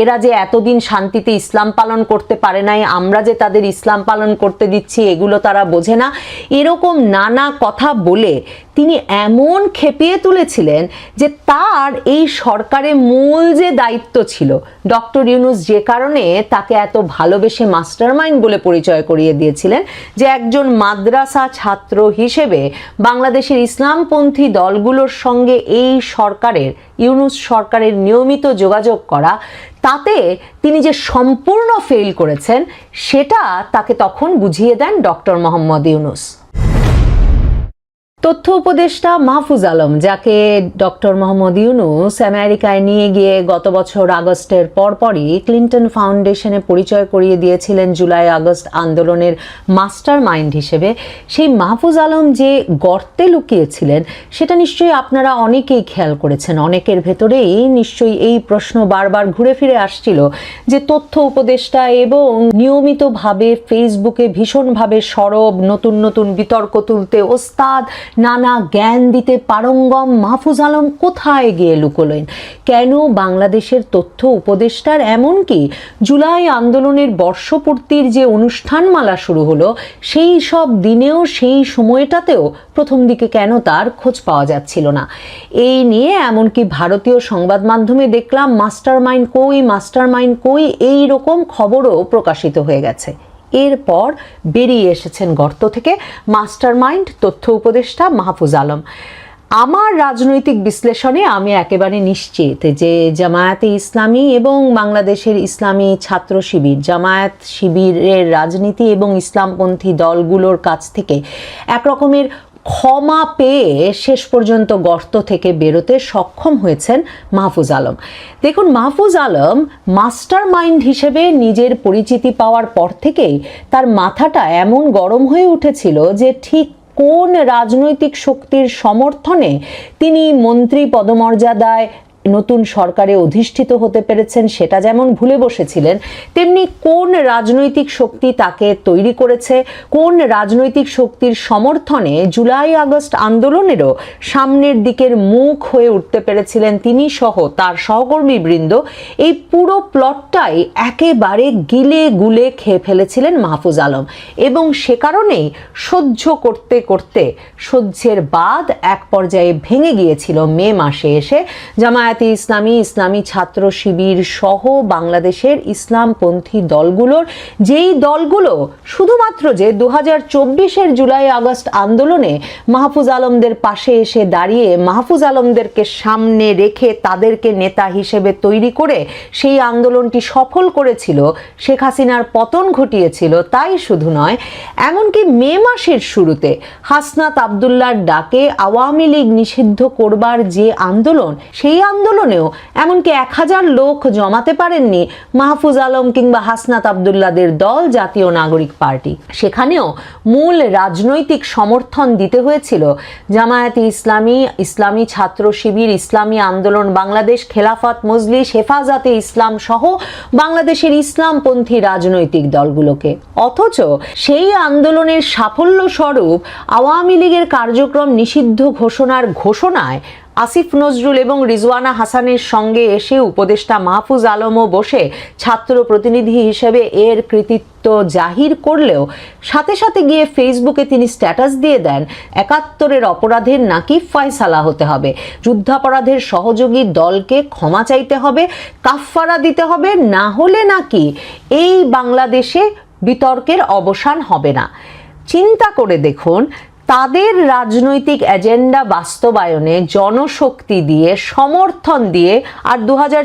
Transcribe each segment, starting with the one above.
এরা যে এতদিন শান্তিতে ইসলাম পালন করতে পারে নাই, আমরা যে তাদের ইসলাম পালন করতে দিচ্ছি, এগুলো তারা বোঝে না। এরকম নানা কথা বলে তিনি এমন খেপিয়ে তুলেছিলেন যে তার এই সরকারের মূল যে দায়িত্ব ছিল, ডক্টর ইউনুস যে কারণে তাকে এত ভালোবেসে মাস্টারমাইন্ড বলে পরিচয় করিয়ে দিয়েছিলেন যে একজন মাদ্রাসা ছাত্র হিসেবে বাংলাদেশের ইসলামপন্থী দলগুলোর সঙ্গে এই সরকারের, ইউনুস সরকারের নিয়মিত যোগাযোগ করা, তাতে তিনি যে সম্পূর্ণ ফেল করেছেন, সেটা তাকে তখন বুঝিয়ে দেন ডক্টর মোহাম্মদ ইউনুস। তথ্য উপদেষ্টা মাহফুজ আলম, যাকে ডক্টর মোহাম্মদ ইউনুস আমেরিকায় নিয়ে গিয়ে গত বছর আগস্টের পরপরই ক্লিন্টন ফাউন্ডেশনে পরিচয় করিয়ে দিয়েছিলেন জুলাই আগস্ট আন্দোলনের মাস্টার মাইন্ড হিসেবে। সেই মাহফুজ আলম যে গর্তে লুকিয়েছিলেন, সেটা নিশ্চয়ই আপনারা অনেকেই খেয়াল করেছেন। অনেকের ভেতরেই নিশ্চয়ই এই প্রশ্ন বারবার ঘুরে ফিরে আসছিল যে তথ্য উপদেষ্টা এবং নিয়মিতভাবে ফেসবুকে ভীষণভাবে সরব, নতুন নতুন বিতর্ক তুলতে ওস্তাদ নানা জ্ঞান দিতে পারঙ্গম মাহফুজ আলম কোথায় গিয়ে লুকোলেন? কেন বাংলাদেশের তথ্য উপদেষ্টার এমনকি জুলাই আন্দোলনের বর্ষপূর্তির যে অনুষ্ঠানমালা শুরু হলো, সেই সব দিনেও, সেই সময়টাতেও প্রথম দিকে কেন তার খোঁজ পাওয়া যাচ্ছিল না? এই নিয়ে এমনকি ভারতীয় সংবাদ মাধ্যমে দেখলাম মাস্টার মাইন্ড কই মাস্টার মাইন্ড কই? এই রকম খবরও প্রকাশিত হয়ে গেছে। এরপর বেরিয়ে এসেছেন গর্ত থেকে মাস্টার মাইন্ড তথ্য উপদেষ্টা মাহফুজ আলম। আমার রাজনৈতিক বিশ্লেষণে আমি একেবারে নিশ্চিত যে জামায়াতে ইসলামী এবং বাংলাদেশের ইসলামী ছাত্র শিবির, জামায়াত শিবিরের রাজনীতি এবং ইসলামপন্থী দলগুলোর কাছ থেকে এক রকমের ক্ষমা পেয়ে শেষ পর্যন্ত গর্ত থেকে বেরোতে সক্ষম হয়েছেন মাহফুজ আলম। দেখুন, মাহফুজ আলম মাস্টার মাইন্ড হিসেবে নিজের পরিচিতি পাওয়ার পর থেকেই তার মাথাটা এমন গরম হয়ে উঠেছিল যে ঠিক কোন রাজনৈতিক শক্তির সমর্থনে তিনি মন্ত্রী পদমর্যাদায় নতুন সরকারে অধিষ্ঠিত হতে পেরেছেন সেটা যেমন ভুলে বসেছিলেন, তেমনি কোন রাজনৈতিক শক্তি তাকে তৈরি করেছে, কোন রাজনৈতিক শক্তির সমর্থনে জুলাই আগস্ট আন্দোলনেরও সামনের দিকের মুখ হয়ে উঠতে পেরেছিলেন তিনি সহ তার সহকর্মীবৃন্দ। এই পুরো প্লটটাই একেবারে গিলে গুলে খেয়ে ফেলেছিলেন মাহফুজ আলম এবং সে কারণেই সহ্য করতে করতে সহ্যের বাদ এক পর্যায়ে ভেঙে গিয়েছিল মে মাসে এসে। জামায়াত জামায়াতে ইসলামী ইসলামী ছাত্র শিবির সহ বাংলাদেশের ইসলামপন্থী দলগুলোর যেই দলগুলো শুধুমাত্র যে দু হাজার চব্বিশের জুলাই আগস্ট আন্দোলনে মাহফুজ আলমদের পাশে এসে দাঁড়িয়ে মাহফুজ আলমদেরকে সামনে রেখে তাদেরকে নেতা হিসেবে তৈরি করে সেই আন্দোলনটি সফল করেছিল, শেখ হাসিনার পতন ঘটিয়েছিল, তাই শুধু নয়, এমনকি মে মাসের শুরুতে হাসনাত আবদুল্লার ডাকে আওয়ামী লীগ নিষিদ্ধ করবার যে আন্দোলন, সেই আন্দোলন আন্দোলনেও এমনকি এক হাজার লোক জমাতে পারেননি মাহফুজ আলম কিংবা হাসনাত আবদুল্লাদের দল জাতীয় নাগরিক পার্টি। সেখানেও মূল রাজনৈতিক সমর্থন দিতে হয়েছিল। জামায়াতে ইসলামী ইসলামী ছাত্র শিবির, ইসলামী আন্দোলন, বাংলাদেশ খেলাফত মজলিস, হেফাজতে ইসলাম সহ বাংলাদেশের ইসলামপন্থী রাজনৈতিক দলগুলোকে। অথচ সেই আন্দোলনের সাফল্য স্বরূপ আওয়ামী লীগের কার্যক্রম নিষিদ্ধ ঘোষণার ঘোষণায় আসিফ নজরুল এবং রিজওয়ানা হাসানের সঙ্গে এসে উপদেষ্টা মাহফুজ আলমও বসে ছাত্র প্রতিনিধি হিসেবে এর কৃতিত্ব জাহির করলেও সাথে সাথে গিয়ে ফেসবুকে তিনি স্ট্যাটাস দিয়ে দেন, একাত্তরের অপরাধের নাকি ফয়সালা হতে হবে। যুদ্ধাপরাধের সহযোগী দলকে ক্ষমা চাইতে হবে, কাফফারা দিতে হবে, না হলে নাকি এই বাংলাদেশে বিতর্কের অবসান হবে না। চিন্তা করে দেখুন তাদের রাজনৈতিক এজেন্ডা বাস্তবায়নে জনশক্তি দিয়ে সমর্থন দিয়ে আর দু হাজার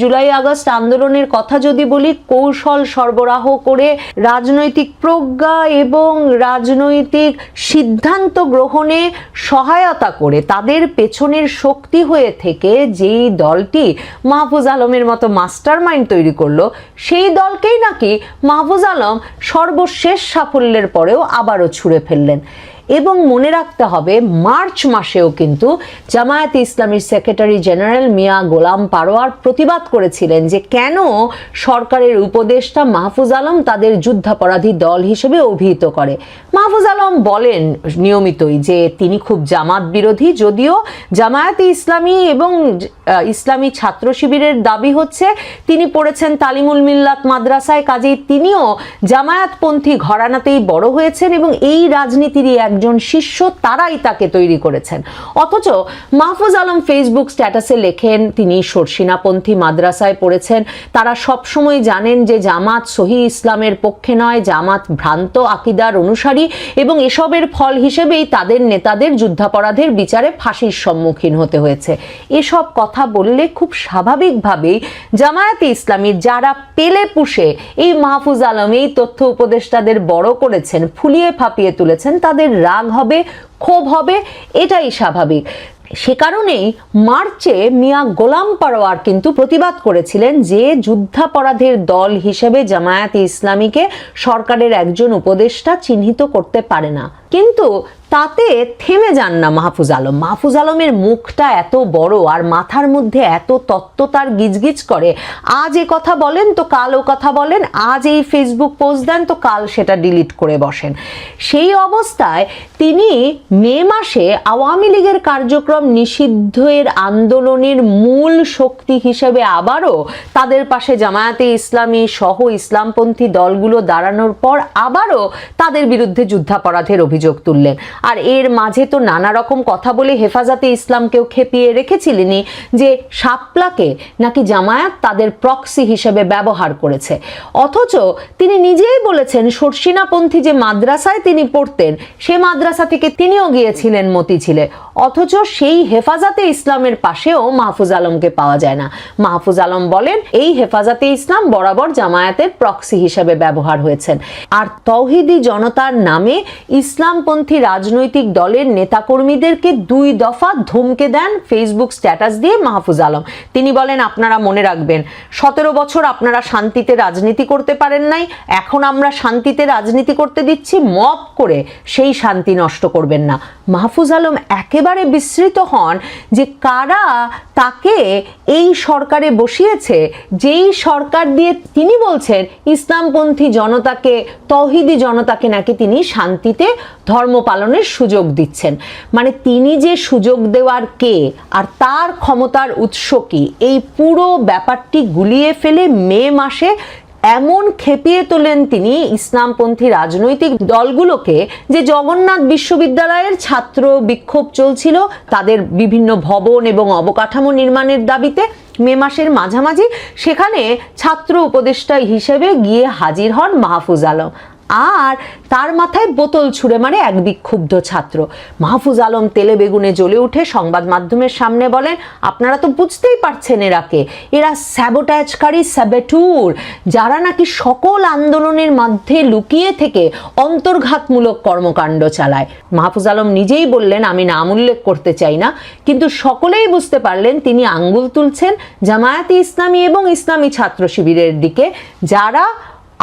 জুলাই আগস্ট আন্দোলনের কথা যদি বলি, কৌশল সরবরাহ করে রাজনৈতিক প্রজ্ঞা এবং রাজনৈতিক সিদ্ধান্ত গ্রহণে সহায়তা করে তাদের পেছনের শক্তি হয়ে থেকে যেই দলটি মাহফুজ আলমের মতো মাস্টার মাইন্ড তৈরি করল, সেই দলকেই নাকি মাহফুজ আলম সর্বশেষ সাফল্যের পরেও আবারও ছুঁড়ে ফেললেন। এবং মনে রাখতে হবে, মার্চ মাসেও কিন্তু জামায়াতে ইসলামীর সেক্রেটারি জেনারেল মিয়া গোলাম পারোয়ার প্রতিবাদ করেছিলেন যে কেন সরকারের উপদেষ্টা মাহফুজ আলম তাদের যুদ্ধাপরাধী দল হিসেবে অভিহিত করে। মাহফুজ আলম বলেন নিয়মিতই যে তিনি খুব জামাত বিরোধী, যদিও জামায়াতে ইসলামী এবং ইসলামী ছাত্র শিবিরের দাবি হচ্ছে তিনি পড়েছেন তালিমুল মিল্লাত মাদ্রাসায়, কাজেই তিনিও জামায়াতপন্থী ঘরানাতেই বড় হয়েছেন এবং এই রাজনীতিরই একজন শিষ্য তারাই তাকে তৈরি করেছেন। অথচ মাহফুজ আলম ফেসবুক স্ট্যাটাসে লেখেন, তিনি সরসিনাপন্থী মাদ্রাসায় পড়েছেন। তারা সবসময় জানেন যে জামাত সহি ইসলামের পক্ষে নয়, জামাত ভ্রান্ত আকিদার অনুসারী এবং এসবের ফল হিসেবেই তাদের নেতাদের যুদ্ধাপরাধের বিচারে ফাঁসির সম্মুখীন হতে হয়েছে। এসব কথা বললে খুব স্বাভাবিকভাবেই জামায়াতে ইসলামীর যারা পেলে পুষে এই মাহফুজ আলম এই তথ্য উপদেষ্টাদের বড় করেছেন, ফুলিয়ে ফাঁপিয়ে তুলেছেন, তাদের রাগ হবে, ক্ষোভ হবে, এটাই স্বাভাবিক। সে কারণেই মার্চে মিয়া গোলাম পারোয়ার কিন্তু প্রতিবাদ করেছিলেন যে যুদ্ধাপরাধের দল হিসেবে জামায়াতে ইসলামীকে সরকারের একজন উপদেষ্টা চিহ্নিত করতে পারে না। কিন্তু তাতে থেমে যান না মাহফুজ আলম। মাহফুজ আলমের মুখটা এত বড় আর মাথার মধ্যে এত তত্ত্ব তার গিজগিজ করে। আজ এ কথা বলেন তো কাল ও কথা বলেন, আজ এই ফেসবুক পোস্ট দেন তো কাল সেটা ডিলিট করে বসেন। সেই অবস্থায় তিনি মে মাসে আওয়ামী লীগের কার্যক্রম নিষিদ্ধের আন্দোলনের মূল শক্তি হিসেবে আবারও তাদের পাশে জামায়াতে ইসলামী সহ ইসলামপন্থী দলগুলো দাঁড়ানোর পর আবারও তাদের বিরুদ্ধে যুদ্ধাপরাধের অভিযোগ তুললেন। আর এর মাঝে তো নানা রকম কথা বলে হেফাজতে ইসলামকেও খেপিয়ে রেখেছিলেনই যে শাপলাকে নাকি জামায়াত তাদের প্রক্সি হিসেবে ব্যবহার করেছে। অথচ তিনি নিজেই বলেছেন, সর্ষিনাপন্থী যে মাদ্রাসায় তিনি পড়তেন, সে মাদ্রাসা থেকে তিনিও গিয়েছিলেন মতিঝিলে। অথচ সেই হেফাজতে ইসলামের পাশেও মাহফুজ আলমকে পাওয়া যায় না। মাহফুজ আলম বলেন, এই হেফাজতে ইসলাম বরাবর জামায়াতের প্রক্সি হিসেবে ব্যবহার হয়েছেন। আর তৌহিদি জনতার নামে ইসলামপন্থী রাজনৈতিক দলের নেতাকর্মীদেরকে দুই দফা ধমকে দেন ফেসবুক স্ট্যাটাস দিয়ে মাহফুজ আলম। তিনি বলেন, আপনারা মনে রাখবেন, সতেরো বছর আপনারা শান্তিতে রাজনীতি করতে পারেন নাই, এখন আমরা শান্তিতে রাজনীতি করতে দিচ্ছি, মপ করে সেই শান্তি নষ্ট করবেন না। মাহফুজ আলম একেবারে বিস্মৃত হন যে কারা তাকে এই সরকারে বসিয়েছে, যেই সরকার দিয়ে তিনি বলছেন, ইসলামপন্থী জনতাকে, তহিদি জনতাকে নাকি তিনি শান্তিতে ধর্ম পালনের সুযোগ দিচ্ছেন। মানে তিনি যে সুযোগ দেওয়ার কে আর তার ক্ষমতার উৎস কি, এই পুরো ব্যাপারটি গুলিয়ে ফেলে মে মাসে এমন খেপিয়ে তোলেন তিনি ইসলামপন্থী রাজনৈতিক দলগুলোকে যে জগন্নাথ বিশ্ববিদ্যালয়ের ছাত্র বিক্ষোভ চলছিল তাদের বিভিন্ন ভবন এবং অবকাঠামো নির্মাণের দাবিতে মে মাসের মাঝামাঝি, সেখানে ছাত্র উপদেষ্টা হিসেবে গিয়ে হাজির হন মাহফুজ আলম। আর তার মাথায় বোতল ছুঁড়ে মারে এক বিক্ষুব্ধ ছাত্র। মাহফুজ আলম তেলে বেগুনে জ্বলে উঠে সংবাদ মাধ্যমের সামনে বলেন, আপনারা তো বুঝতেই পারছেন এরাকে এরা স্যাবোটাজকারী স্যাবেটুর, যারা নাকি সকল আন্দোলনের মধ্যে লুকিয়ে থেকে অন্তর্ঘাতমূলক কর্মকাণ্ড চালায়। মাহফুজ আলম নিজেই বললেন, আমি নাম উল্লেখ করতে চাই না। কিন্তু সকলেই বুঝতে পারলেন তিনি আঙ্গুল তুলছেন জামায়াতে ইসলামী এবং ইসলামী ছাত্র শিবিরের দিকে, যারা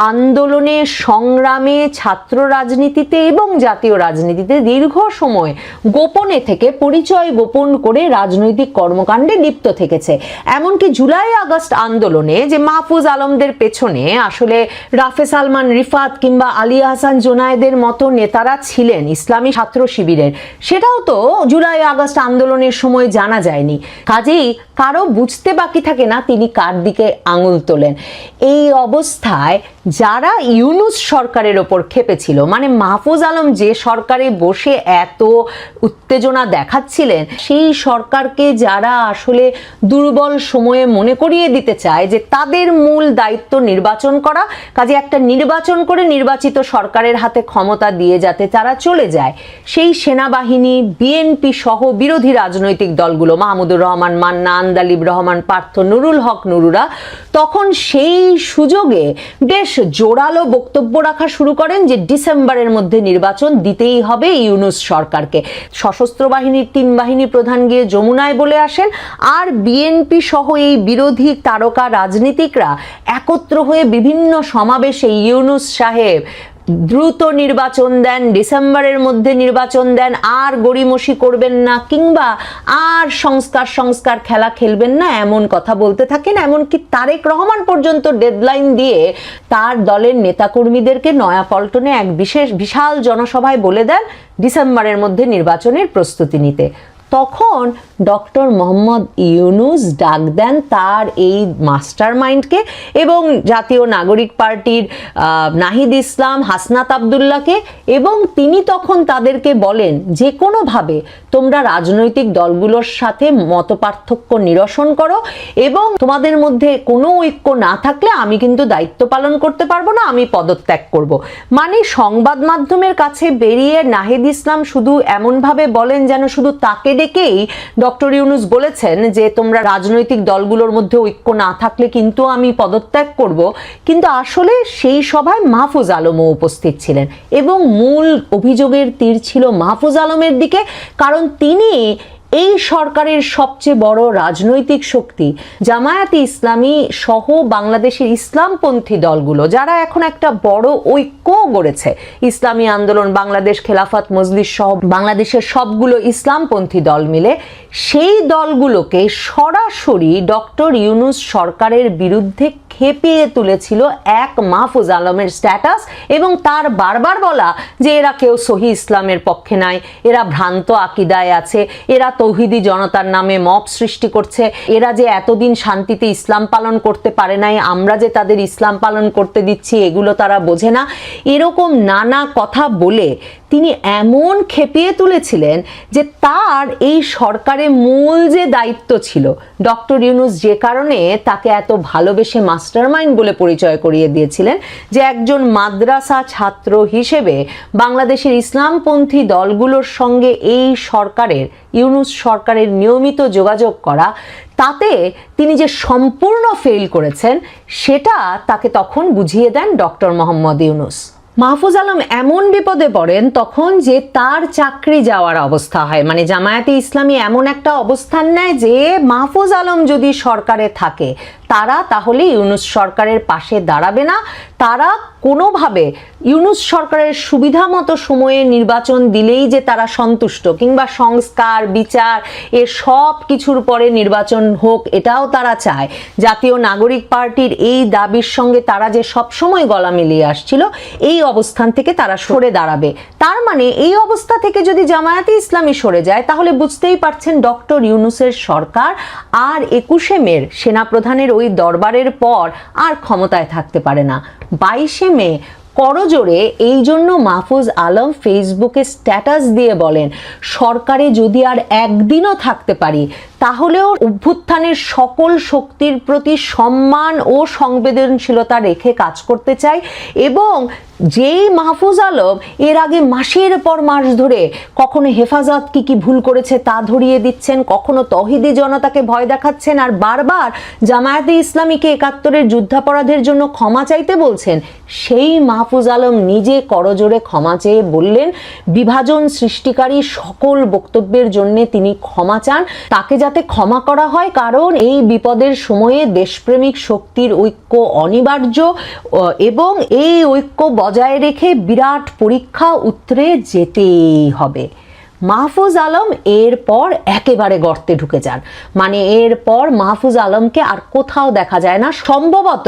আন্দোলনে, সংগ্রামে, ছাত্র রাজনীতিতে এবং জাতীয় রাজনীতিতে দীর্ঘ সময় গোপনে থেকে পরিচয় গোপন করে রাজনৈতিক কর্মকাণ্ডে লিপ্ত থেকেছে। এমনকি জুলাই আগস্ট আন্দোলনে যে মাহফুজ আলমদের পেছনে আসলে রাফে সালমান, রিফাত কিংবা আলী হাসান জোনায়েদের মতো নেতারা ছিলেন ইসলামী ছাত্র শিবিরের। সেটাও তো জুলাই আগস্ট আন্দোলনের সময় জানা যায়নি। কাজেই কারও বুঝতে বাকি থাকে না তিনি কার দিকে আঙুল তোলেন। এই অবস্থায় যারা ইউনুস সরকারের ওপর খেপেছিল মানে মাহফুজ আলম যে সরকারে বসে এত উত্তেজনা দেখাচ্ছিলেন, সেই সরকারকে যারা আসলে দুর্বল সময়ে মনে করিয়ে দিতে চায় যে তাদের মূল দায়িত্ব নির্বাচন করা, কাজে একটা নির্বাচন করে নির্বাচিত সরকারের হাতে ক্ষমতা দিয়ে যাতে তারা চলে যায়, সেই সেনাবাহিনী, বিএনপি সহ বিরোধী রাজনৈতিক দলগুলো, মাহমুদুর রহমান, মান্না, আন্দালিব রহমান, পার্থ নুরুল হক নুরুরা, তখন সেই সুযোগে বেশ জোরালো বক্তব্য রাখা শুরু করেন যে ডিসেম্বরের মধ্যে নির্বাচন দিতেই হবে ইউনুস সরকারকে। সশস্ত্র বাহিনীর তিন বাহিনী প্রধান গিয়ে যমুনায় বলে আসেন, আর বিএনপি সহ এই বিরোধী তারকা রাজনীতিকরা একত্র হয়ে বিভিন্ন সমাবেশে ইউনুস সাহেব দ্রুত নির্বাচন দেন, ডিসেম্বরের মধ্যে নির্বাচন দেন, আর গড়িমসি করবেন না কিংবা আর সংস্কার সংস্কার খেলা খেলবেন না, এমন কথা বলতে থাকেন। এমনকি তারেক রহমান পর্যন্ত ডেডলাইন দিয়ে তার দলের নেতাকর্মীদেরকে নয়াপল্টনে এক বিশেষ, বিশাল জনসভায় বলে দেন ডিসেম্বরের মধ্যে নির্বাচনের প্রস্তুতি নিতে। তখন ডক্টর মোহাম্মদ ইউনুস ডাক দেন তার এই মাস্টার মাইন্ডকে এবং জাতীয় নাগরিক পার্টির নাহিদ ইসলাম, হাসনাত আবদুল্লাহকে এবং তিনি তখন তাদেরকে বলেন যে কোনোভাবে তোমরা রাজনৈতিক দলগুলোর সাথে মতপার্থক্য নিরসন করো এবং তোমাদের মধ্যে কোনো ঐক্য না থাকলে আমি কিন্তু দায়িত্ব পালন করতে পারব না, আমি পদত্যাগ করব। মানে সংবাদ মাধ্যমের কাছে বেরিয়ে নাহিদ ইসলাম শুধু এমনভাবে বলেন যেন শুধু তাকে ডেকেই ডক্টর ইউনুস বলেছেন যে তোমরা রাজনৈতিক দলগুলোর মধ্যে ঐক্য না থাকলে কিন্তু আমি পদত্যাগ করব। কিন্তু আসলে সেই সভায় মাহফুজ আলমও উপস্থিত ছিলেন এবং মূল অভিযোগের তীর ছিল মাহফুজ আলমের দিকে, কারণ তিনি এই সরকারের সবচেয়ে বড় রাজনৈতিক শক্তি জামায়াতে ইসলামী সহ বাংলাদেশের ইসলামপন্থী দলগুলো, যারা এখন একটা বড় ঐক্য গড়েছে। ইসলামী আন্দোলন, বাংলাদেশ খেলাফত মজলিস সহ বাংলাদেশের সবগুলো ইসলামপন্থী দল মিলে সেই দলগুলোকে সরাসরি ডক্টর ইউনুস সরকারের বিরুদ্ধে খেপিয়ে তুলেছিল এক মাহফুজ আলমের স্ট্যাটাস এবং তার বারবার বলা যে এরা কেউ সহি ইসলামের পক্ষে নাই, এরা ভ্রান্ত আকিদায় আছে, এরা তৌহিদি জনতার নামে মপ সৃষ্টি করছে, এরা যে এতদিন শান্তিতে ইসলাম পালন করতে পারে নাই, আমরা যে তাদের ইসলাম পালন করতে দিচ্ছি, এগুলো তারা বোঝে না। এরকম নানা কথা বলে তিনি এমন খেপিয়ে তুলেছিলেন যে তার এই সরকারের মূল যে দায়িত্ব ছিল, ডক্টর ইউনুস যে কারণে তাকে এত ভালোবেসে মাস্টারমাইন্ড বলে পরিচয় করিয়ে দিয়েছিলেন যে একজন মাদ্রাসা ছাত্র হিসেবে বাংলাদেশের ইসলামপন্থী দলগুলোর সঙ্গে এই সরকারের, ইউনুস সরকারের নিয়মিত যোগাযোগ করা, তাতে তিনি যে সম্পূর্ণ ফেল করেছেন, সেটা তাকে তখন বুঝিয়ে দেন ডক্টর মোহাম্মদ ইউনুস। মাহফুজ আলম এমন বিপদে পড়েন তখন যে তার চাকরি যাওয়ার অবস্থা হয়। মানে জামায়াতে ইসলামী এমন একটা অবস্থান নেয় যে মাহফুজ আলম যদি সরকারে থাকে তারা তাহলে ইউনুস সরকারের পাশে দাঁড়াবে না। তারা কোনোভাবে ইউনুস সরকারের সুবিধা মতো সময়ে নির্বাচন দিলেই যে তারা সন্তুষ্ট, কিংবা সংস্কার, বিচার, এ সব কিছুর পরে নির্বাচন হোক এটাও তারা চায়। জাতীয় নাগরিক পার্টির এই দাবির সঙ্গে তারা যে সবসময় গলা মিলিয়ে আসছিল, এই অবস্থান থেকে তারা সরে দাঁড়াবে। তার মানে এই অবস্থা থেকে যদি জামায়াতে ইসলামী সরে যায়, তাহলে বুঝতেই পারছেন ডক্টর ইউনুসের সরকার আর একুশে মের সেনাপ্রধানের ওই দরবারের পর আর ক্ষমতায় থাকতে পারে না। বাইশে মে করজোরে এই জন্য মাহফুজ আলম ফেসবুকে স্ট্যাটাস দিয়ে বলেন, সরকারে যদি আর একদিনও থাকতে পারি তাহলেও অভ্যুত্থানের সকল শক্তির প্রতি সম্মান ও সংবেদনশীলতা রেখে কাজ করতে চাই এবং যেই মাহফুজ আলম এর আগে মাসের পর মাস ধরে কখনো হেফাজত কি কি ভুল করেছে তা ধরিয়ে দিচ্ছেন, কখনো তহিদি জনতাকে ভয় দেখাচ্ছেন আর বারবার জামায়াতে ইসলামীকে একাত্তরের যুদ্ধাপরাধের জন্য ক্ষমা চাইতে বলছেন, সেই মাহফুজ আলম নিজে করজোরে ক্ষমা চেয়ে বললেন, বিভাজন সৃষ্টিকারী সকল বক্তব্যের জন্য তিনি ক্ষমা চান, তাকে যাতে ক্ষমা করা হয়, কারণ এই বিপদের সময়ে দেশপ্রেমিক শক্তির ঐক্য অনিবার্য এবং এই ঐক্য বজায় রেখে বিরাট পরীক্ষা উত্তরে যেতেই হবে। মাহফুজ আলম এরপর একেবারে গর্তে ঢুকে যান। মানে এরপর মাহফুজ আলমকে আর কোথাও দেখা যায় না। সম্ভবত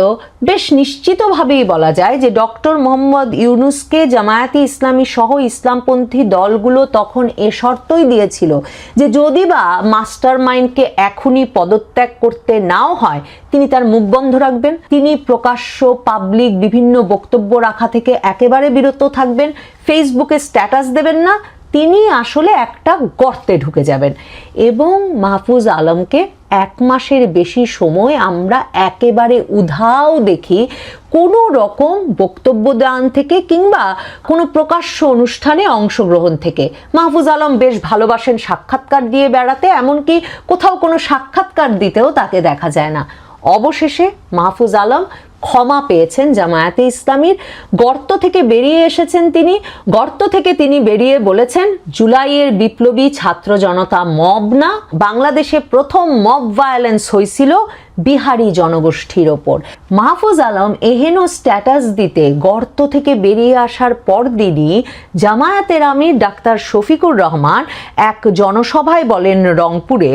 বেশ নিশ্চিতভাবেই বলা যায় যে ডক্টর মোহাম্মদ ইউনুসকে জামায়াতি ইসলামী সহ ইসলামপন্থী দলগুলো তখন এ শর্তই দিয়েছিল যে যদি বা মাস্টার মাইন্ডকে এখনই পদত্যাগ করতে নাও হয়, তিনি তার মুখ বন্ধ রাখবেন। তিনি প্রকাশ্য, পাবলিক, বিভিন্ন বক্তব্য রাখা থেকে একেবারে বিরত থাকবেন। ফেসবুকে স্ট্যাটাস দেবেন না। তিনি আসলে একটা গর্তে ঢুকে যাবেন। এবং মাহফুজ আলমকে এক মাসের বেশি সময় আমরা একেবারে উধাও দেখি কোনো রকম বক্তব্য দান থেকে কিংবা কোনো প্রকাশ্য অনুষ্ঠানে অংশগ্রহণ থেকে। মাহফুজ আলম বেশ ভালোবাসেন সাক্ষাৎকার দিয়ে বেড়াতে, এমনকি কোথাও কোনো সাক্ষাৎকার দিতেও তাকে দেখা যায় না। অবশেষে মাহফুজ আলম ক্ষমা পেয়েছেন জামায়াতে ইসলামীর। গর্ত থেকে বেরিয়ে এসেছেন তিনি। গর্ত থেকে তিনি বেরিয়ে বলেছেন, জুলাইয়ের বিপ্লবী ছাত্র জনতা মব না। বাংলাদেশে প্রথম মব ভায়োলেন্স হয়েছিল বিহারি জনগোষ্ঠীর ওপর। মাহফুজ আলম এহেন স্ট্যাটাস দিতে গর্ত থেকে বেরিয়ে আসার পরদিনই জামায়াতের আমির ডাক্তার শফিকুর রহমান এক জনসভায় বলেন রংপুরে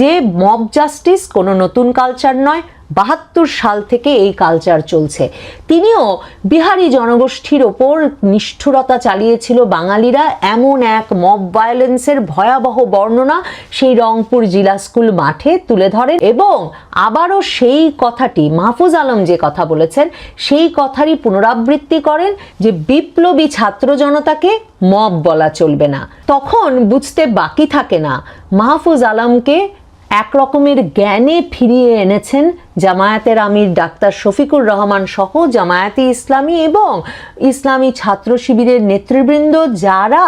যে মব জাস্টিস কোনো নতুন কালচার নয় বাহাত্তর সাল থেকে এই কালচার চলছে। তিনিও বিহারি জনগোষ্ঠীর ওপর নিষ্ঠুরতা চালিয়েছিল বাঙালিরা। এমন এক মব ভায়োলেন্সের ভয়াবহ বর্ণনা সেই রংপুর জিলা স্কুল মাঠে তুলে ধরেন এবং আবারও সেই কথাটি, মাহফুজ আলম যে কথা বলেছেন, সেই কথারই পুনরাবৃত্তি করেন যে বিপ্লবী ছাত্র জনতাকে মব বলা চলবে না। তখন বুঝতে বাকি থাকে না। মাহফুজ আলমকে এক রকমের জ্ঞানে ফিরিয়ে এনেছেন জামায়াতের আমির ডাক্তার শফিকুর রহমান সহ জামায়াতি ইসলামী এবং ইসলামী ছাত্র শিবিরের নেতৃবৃন্দ যারা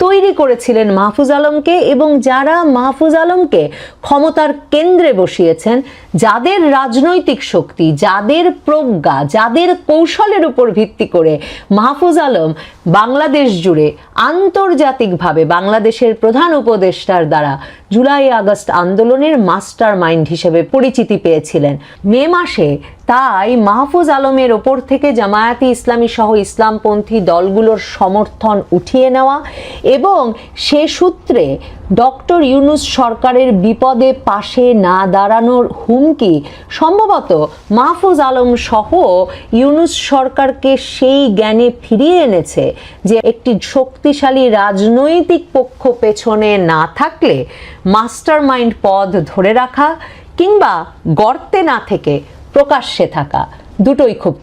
তৈরি করেছিলেন মাহফুজ আলমকে এবং যারা মাহফুজ আলমকে ক্ষমতার কেন্দ্রে বসিয়েছেন যাদের রাজনৈতিক শক্তি, যাদের প্রজ্ঞা, যাদের কৌশলের উপর ভিত্তি করে মাহফুজ আলম বাংলাদেশ জুড়ে আন্তর্জাতিকভাবে বাংলাদেশের প্রধান উপদেষ্টার দ্বারা জুলাই আগস্ট আন্দোলনের মাস্টার মাইন্ড হিসেবে পরিচিতি পেয়েছিলেন। মে মাসে তাই মাহফুজ আলমের ওপর থেকে জামায়াতি ইসলামী সহ ইসলামপন্থী দলগুলোর সমর্থন উঠিয়ে নেওয়া এবং সে সূত্রে ডক্টর ইউনুস সরকারের বিপদে পাশে না দাঁড়ানোর হুমকি। সম্ভবত মাহফুজ আলম সহ ইউনুস সরকারকে সেই জ্ঞানে ফিরিয়ে এনেছে যে একটি শক্তিশালী রাজনৈতিক পক্ষ পেছনে না থাকলে মাস্টার মাইন্ড পদ ধরে রাখা কিংবা গর্তে না থেকে প্রকাশ্যে থাকা দুটোই খুব